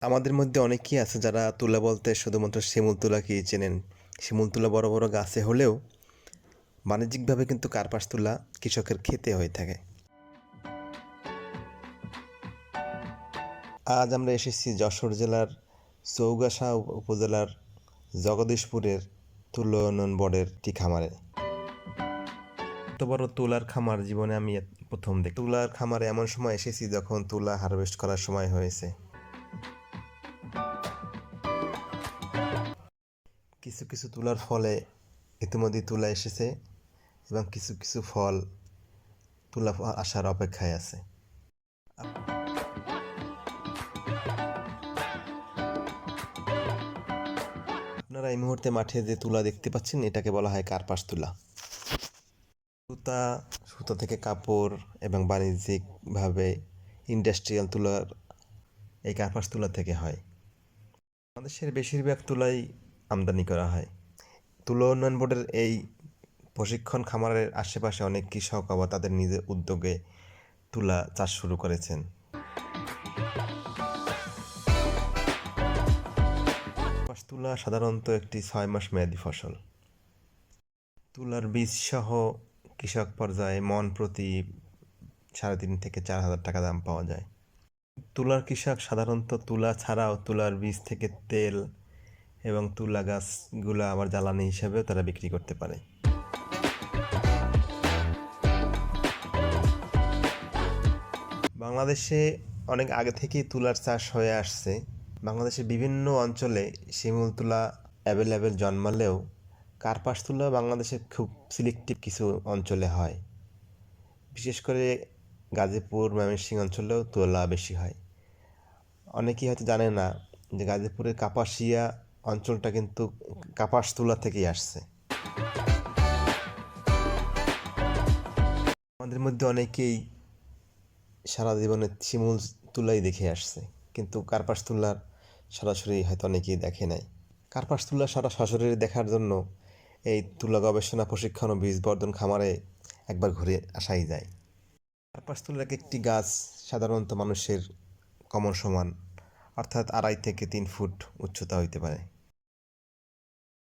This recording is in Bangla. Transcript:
আমাদের মধ্যে অনেকেই আছে যারা তুলা বলতে শুধুমাত্র শিমুল তুলাকেই চেনেন। শিমুল তুলা বড় বড় গাছে হলেও বাণিজ্যিকভাবে কিন্তু কার্পাস তুলা কৃষকের খেতে হয়ে থাকে। আজ আমরা এসেছি যশোর জেলার চৌগাছা উপজেলার জগদীশপুরের তুলা বোর্ডের একটি খামারে। এত বড় তুলার খামার জীবনে আমি প্রথম দেখি। তুলার খামারে এমন সময় এসেছি যখন তুলা হারভেস্ট করার সময় হয়েছে। কিছু কিছু তুলার ফলে ইতিমধ্যেই তুলা এসেছে এবং কিছু কিছু ফল তুলা আসার অপেক্ষায় আছে। আপনারা এই মুহূর্তে মাঠে যে তুলা দেখতে পাচ্ছেন, এটাকে বলা হয় কার্পাস তুলা। সুতা সুতা থেকে কাপড় এবং বাণিজ্যিকভাবে ইন্ডাস্ট্রিয়াল তুলার এই কার্পাস তুলা থেকে হয়। বাংলাদেশের বেশিরভাগ তুলাই আমদানি করা হয়। তুলো উন্নয়ন বোর্ডের এই প্রশিক্ষণ খামারের আশেপাশে অনেক কৃষক আবার তাদের নিজের উদ্যোগে তুলা চাষ শুরু করেছেন। তুলা সাধারণত একটি ছয় মাস মেয়াদি ফসল। তুলার বীজ সহ কৃষক পর্যায়ে মন প্রতি সাড়ে তিন থেকে চার হাজার টাকা দাম পাওয়া যায়। তুলার কৃষক সাধারণত তুলা ছাড়াও তুলার বীজ থেকে তেল এবং তুলা গাছগুলো আবার জ্বালানি হিসেবেও তারা বিক্রি করতে পারে। বাংলাদেশে অনেক আগে থেকেই তুলার চাষ হয়ে আসছে। বাংলাদেশের বিভিন্ন অঞ্চলে শিমুল তুলা অ্যাভেলেবেল জন্মালেও কার্পাস তুলা বাংলাদেশের খুব সিলেক্টিভ কিছু অঞ্চলে হয়। বিশেষ করে গাজীপুর, ময়মনসিংহ অঞ্চলেও তুলা বেশি হয়। অনেকেই হয়তো জানে না যে গাজীপুরের কাপাসিয়া অঞ্চলটা কিন্তু কাপাস তুলা থেকেই আসছে। আমাদের মধ্যে অনেকেই সারা জীবনে শিমুল তুলাই দেখে আসছে, কিন্তু কার্পাস তুলার সরাসরি হয়তো অনেকেই দেখে নাই। কার্পাস তুলা সারা সরাসরি দেখার জন্য এই তুলা গবেষণা, প্রশিক্ষণ ও বীজ বর্ধন খামারে একবার ঘুরে আসাই যায়। কার্পাস তুলার এক একটি গাছ সাধারণত মানুষের কমন সমান, অর্থাৎ আড়াই থেকে তিন ফুট উচ্চতা হইতে পারে।